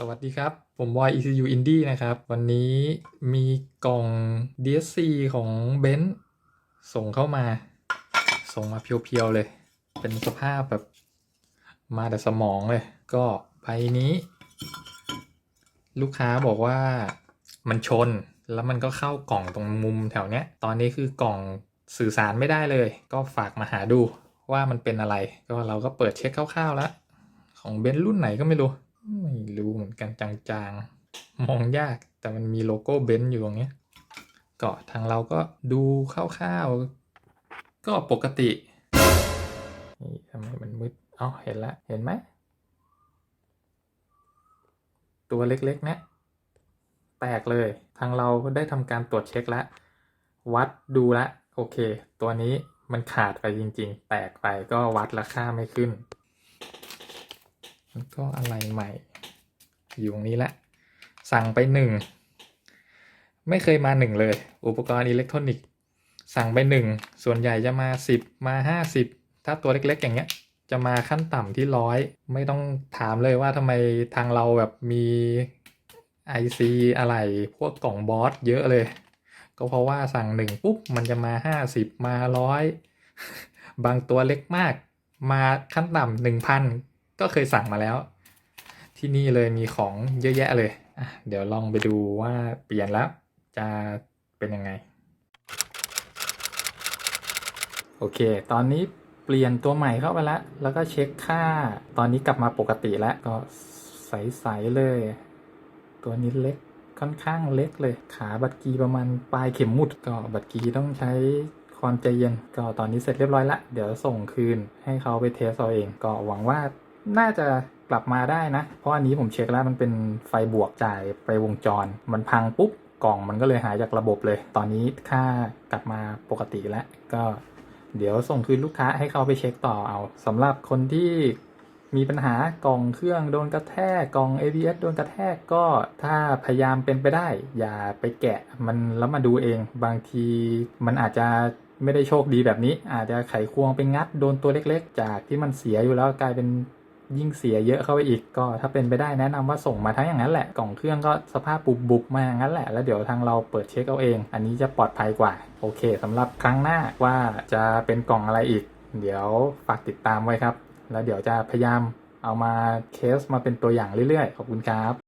สวัสดีครับ ผมวอย ECU Indie นะครับ วันนี้มีกล่อง DSC ของเบนซ์ส่งเข้ามา ส่งมาเพียวๆเลย เป็นสภาพแบบมาแต่สมองเลย ก็ใบนี้ ลูกค้าบอกว่ามันชนแล้วมันก็เข้ากล่องตรงมุมแถวเนี้ย ตอนนี้คือกล่องสื่อสารไม่ได้เลย ก็ฝากมาหาดูว่ามันเป็นอะไร ก็เราก็เปิดเช็คคร่าวๆแล้ว ของเบนซ์รุ่นไหนก็ไม่รู้ ไม่รู้เหมือนกันจางๆ มองยากแต่มันมีโลโก้เบนซ์อยู่ตรงเนี้ยก็ทางเราก็ดูคร่าวๆ ก็ปกตินี่ทำไมมันมืดเอ้าเห็นล้วเห็นไหม ตัวเล็กๆเนี้ยแตกเลย ทางเราได้ทำการตรวจเช็คแล้ววัดดูละ โอเค ตัวนี้มันขาดไปจริงๆ แตกไปก็วัดราคาไม่ขึ้น แล้วก็อะไรใหม่ อยู่ตรงนี้แหละ สั่งไปหนึ่งไม่เคยมาหนึ่งเลย อุปกรณ์อิเล็กทรอนิกส์ สั่งไปหนึ่งส่วนใหญ่จะมาสิบมาห้าสิบถ้าตัวเล็กๆ อย่างเงี้ย จะมาขั้นต่ำที่ร้อยไม่ต้องถามเลยว่าทำไมทางเราแบบมี IC อะไรพวกกล่องบอสเยอะเลย ก็เพราะว่าสั่งหนึ่งปุ๊บ มันจะมาห้าสิบมาร้อยบางตัวเล็กมาก มาขั้นต่ำหนึ่งพัน ก็เคยสั่งมาแล้ว ที่นี่เลยมีของเยอะแยะเลยอะเดี๋ยวลองไปดูว่าเปลี่ยนแล้วจะเป็นยังไง โอเค ตอนนี้เปลี่ยนตัวใหม่เข้าไปแล้ว แล้วก็เช็คค่า ตอนนี้กลับมาปกติแล้วก็ใสๆเลย ตัวนี้เล็กค่อนข้างเล็กเลย ขาบัตรกีประมาณปลายเข็มมุดก็บัตรกีต้องใช้ความใจเย็นก็ตอนนี้เสร็จเรียบร้อยละ เดี๋ยวส่งคืนให้เขาไปเทสเอาเอง ก็หวังว่า น่าจะกลับมาได้นะ เพราะอันนี้ผมเช็คแล้วมันเป็นไฟบวกจ่ายไปวงจร มันพังปุ๊บกล่องมันก็เลยหายจากระบบเลย ตอนนี้ค่ากลับมาปกติแล้ว ก็เดี๋ยวส่งคืนลูกค้าให้เขาไปเช็คต่อเอาสำหรับคนที่มีปัญหากล่องเครื่องโดนกระแทกกล่อง ABS โดนกระแทกก็ถ้าพยายามเป็นไปได้ อย่าไปแกะมันแล้วมาดูเองบางทีมันอาจจะไม่ได้โชคดีแบบนี้ อาจจะไขควงไปงัดโดนตัวเล็กๆ จากที่มันเสียอยู่แล้วกลายเป็น ยิ่งเสียเยอะเข้าไปอีกก็ ถ้าเป็นไปได้แนะนำว่าส่งมาทั้งอย่างนั้นแหละกล่องเครื่องก็สภาพบุบบุบๆมาอย่างนั้นแหละแล้วเดี๋ยวทางเราเปิดเช็คเอาเอง อันนี้จะปลอดภัยกว่า โอเคสำหรับครั้งหน้าว่าจะเป็นกล่องอะไรอีก เดี๋ยวฝากติดตามไว้ครับ แล้วเดี๋ยวจะพยายามเอามาเคสมาเป็นตัวอย่างเรื่อยๆ ขอบคุณครับ